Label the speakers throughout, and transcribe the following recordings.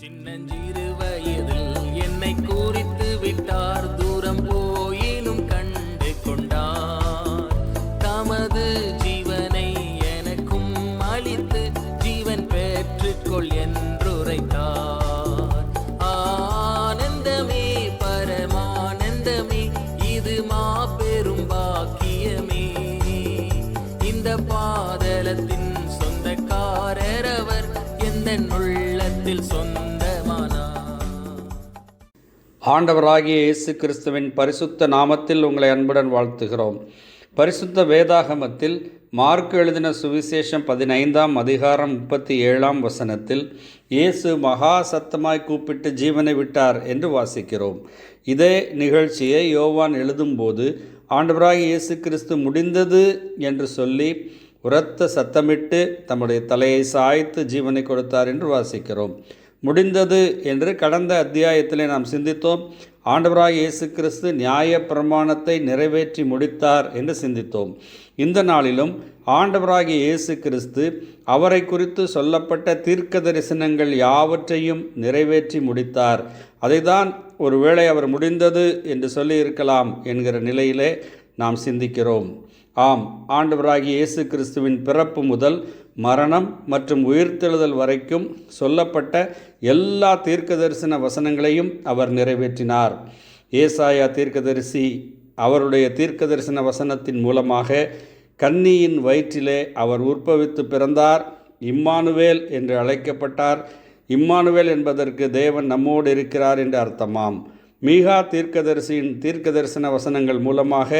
Speaker 1: சின்னஞ்சிறு வயதில் என்னை குறித்து விட்டார். தூரம் போயினும் கண்டு கொண்டார். தமது ஜீவனை எனக்கும் அளித்து ஜீவன் பெற்றுக்கொள் என்றுரைத்தார். ஆனந்தமே பரமானந்தமே இது மாபெரும் பாக்கியமே. இந்த பாதலத்தின் சொந்தக்காரர் அவர் எந்த உள்ளத்தில் சொந்த
Speaker 2: ஆண்டவராகிய இயேசு கிறிஸ்துவின் பரிசுத்த நாமத்தில் உங்களை அன்புடன் வாழ்த்துகிறோம். பரிசுத்த வேதாகமத்தில் மார்க் எழுதின சுவிசேஷம் பதினைந்தாம் அதிகாரம் முப்பத்தி ஏழாம் வசனத்தில் இயேசு மகா சத்தமாய் கூப்பிட்டு ஜீவனை விட்டார் என்று வாசிக்கிறோம். இதே நிகழ்ச்சியை யோவான் எழுதும்போது ஆண்டவராகிய இயேசு கிறிஸ்து முடிந்தது என்று சொல்லி உரத்த சத்தமிட்டு தம்முடைய தலையை சாய்த்து ஜீவனை கொடுத்தார் என்று வாசிக்கிறோம். முடிந்தது என்று கடந்த அத்தியாயத்திலே நாம் சிந்தித்தோம். ஆண்டவராக இயேசு கிறிஸ்து நியாய பிரமாணத்தை நிறைவேற்றி முடித்தார் என்று சிந்தித்தோம். இந்த நாளிலும் ஆண்டவராகிய இயேசு கிறிஸ்து அவரை குறித்து சொல்லப்பட்ட தீர்க்க தரிசனங்கள் யாவற்றையும் நிறைவேற்றி முடித்தார். அதைதான் ஒருவேளை அவர் முடிந்தது என்று சொல்லியிருக்கலாம் என்கிற நிலையிலே நாம் சிந்திக்கிறோம். ஆம் ஆண்டவராகிய இயேசு கிறிஸ்துவின் பிறப்பு முதல் மரணம் மற்றும் உயிர்த்தெழுதல் வரைக்கும் சொல்லப்பட்ட எல்லா தீர்க்கதரிசன வசனங்களையும் அவர் நிறைவேற்றினார். ஏசாயா தீர்க்கதரிசி அவருடைய தீர்க்கதரிசன வசனத்தின் மூலமாக கன்னியின் வயிற்றிலே அவர் உற்பவித்து பிறந்தார். இம்மானுவேல் என்று அழைக்கப்பட்டார். இம்மானுவேல் என்பதற்கு தேவன் நம்மோடு இருக்கிறார் என்று அர்த்தமாம். மீகா தீர்க்கதரிசியின் தீர்க்கதரிசன வசனங்கள் மூலமாக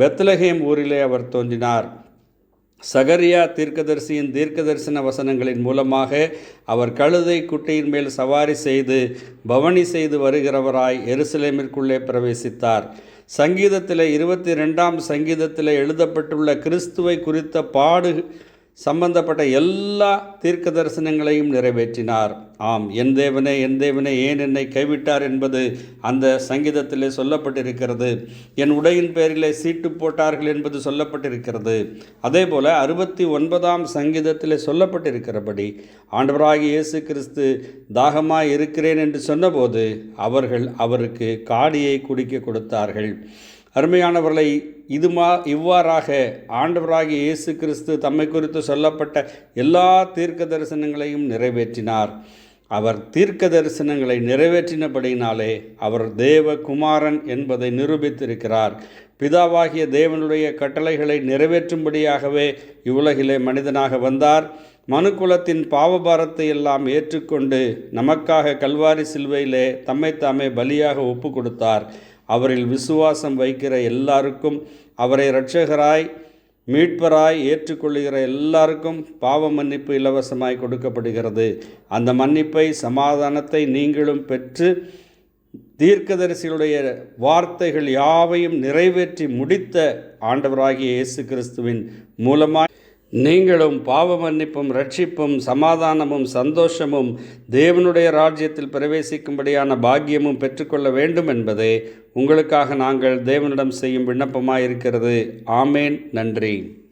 Speaker 2: பெத்லஹேம் ஊரிலே அவர் தோன்றினார். சகரியா தீர்க்கதரிசியின் தீர்க்கதரிசன வசனங்களின் மூலமாக அவர் கழுதை குட்டையின் மேல் சவாரி செய்து பவனி செய்து வருகிறவராய் எருசலேமிற்குள்ளே பிரவேசித்தார். சங்கீதத்தில் இருபத்தி ரெண்டாம் சங்கீதத்தில் எழுதப்பட்டுள்ள கிறிஸ்துவை குறித்த பாடு சம்பந்தப்பட்ட எல்லா தீர்க்க தரிசனங்களையும் நிறைவேற்றினார். ஆம் என் தேவனே என் தேவனே ஏன் என்னை கைவிட்டார் என்பது அந்த சங்கீதத்திலே சொல்லப்பட்டிருக்கிறது. என் உடையின் பேரிலே சீட்டு போட்டார்கள் என்பது சொல்லப்பட்டிருக்கிறது. அதே போல் அறுபத்தி ஒன்பதாம் சங்கீதத்திலே சொல்லப்பட்டிருக்கிறபடி ஆண்டவராகி இயேசு கிறிஸ்து தாகமாக இருக்கிறேன் என்று சொன்னபோது அவர்கள் அவருக்கு காடியை குடிக்க கொடுத்தார்கள். அருமையானவர்களை இதுமா இவ்வாறாக ஆண்டவராகிய இயேசு கிறிஸ்து தம்மை குறித்து சொல்லப்பட்ட எல்லா தீர்க்க தரிசனங்களையும் நிறைவேற்றினார். அவர் தீர்க்க தரிசனங்களை நிறைவேற்றினபடியினாலே அவர் தேவகுமாரன் என்பதை நிரூபித்திருக்கிறார். பிதாவாகிய தேவனுடைய கட்டளைகளை நிறைவேற்றும்படியாகவே இவ்வுலகிலே மனிதனாக வந்தார். மனுக்குலத்தின் பாவபாரத்தை எல்லாம் ஏற்றுக்கொண்டு நமக்காக கல்வாரி சிலுவையிலே தம்மைத்தாமே பலியாக ஒப்பு கொடுத்தார் அவரில் விசுவாசம் வைக்கிற எல்லாருக்கும் அவரை இரட்சகராய் மீட்பராய் ஏற்றுக்கொள்கிற எல்லாருக்கும் பாவ மன்னிப்பு இலவசமாய் கொடுக்கப்படுகிறது. அந்த மன்னிப்பை சமாதானத்தை நீங்களும் பெற்று தீர்க்கதரிசிகளுடைய வார்த்தைகள் யாவையும் நிறைவேற்றி முடித்த ஆண்டவராகிய இயேசு கிறிஸ்துவின் மூலமாய் நீங்களும் பாவ மன்னிப்பும் ரட்சிப்பும் சமாதானமும் சந்தோஷமும் தேவனுடைய ராஜ்யத்தில் பிரவேசிக்கும்படியான பாக்கியமும் பெற்றுக்கொள்ள வேண்டும் என்பதே உங்களுக்காக நாங்கள் தேவனிடம் செய்யும் விண்ணப்பமாயிருக்கிறது. ஆமேன். நன்றி.